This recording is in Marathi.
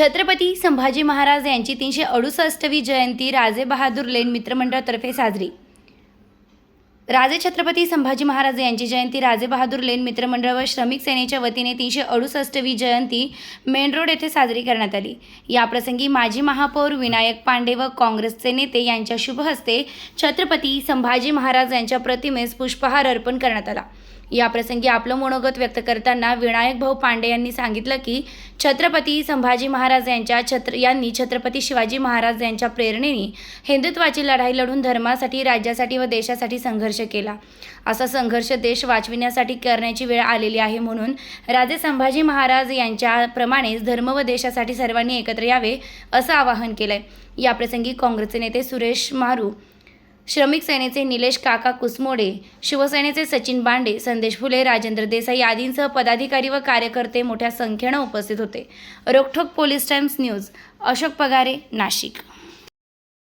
छत्रपती संभाजी महाराज यांची तीनशे अडुसष्टवी जयंती राजे बहादूर लेन मित्रमंडळातर्फे साजरी. राजे छत्रपती संभाजी महाराज यांची जयंती राजे बहादूर लेन मित्रमंडळ व श्रमिक सेनेच्या वतीने तीनशे अडुसष्टवी जयंती मेन रोड येथे साजरी करण्यात आली. याप्रसंगी माजी महापौर विनायक पांडे व काँग्रेसचे नेते यांच्या शुभ हस्ते छत्रपती संभाजी महाराज यांच्या प्रतिमेस पुष्पहार अर्पण करण्यात आला. याप्रसंगी आपलं मनोगत व्यक्त करताना विनायक भाऊ पांडे यांनी सांगितलं की छत्रपती संभाजी महाराज यांच्या छत्र यांनी छत्रपती शिवाजी महाराज यांच्या प्रेरणेने हिंदुत्वाची लढाई लढून धर्मासाठी राज्यासाठी व देशासाठी संघर्ष केला. असा संघर्ष देश वाचविण्यासाठी करण्याची वेळ आलेली आहे म्हणून राजे संभाजी महाराज यांच्याप्रमाणेच धर्म व देशासाठी सर्वांनी एकत्र यावे असं आवाहन केलंय. याप्रसंगी काँग्रेसचे नेते सुरेश मारू श्रमिक सेनेचे निलेश काका कुसमोडे शिवसेनेचे सचिन बांडे संदेश फुले राजेंद्र देसाई आदींसह पदाधिकारी व कार्यकर्ते मोठ्या संख्येनं उपस्थित होते. रोकठोक police times news Ashok Pagare Nashik.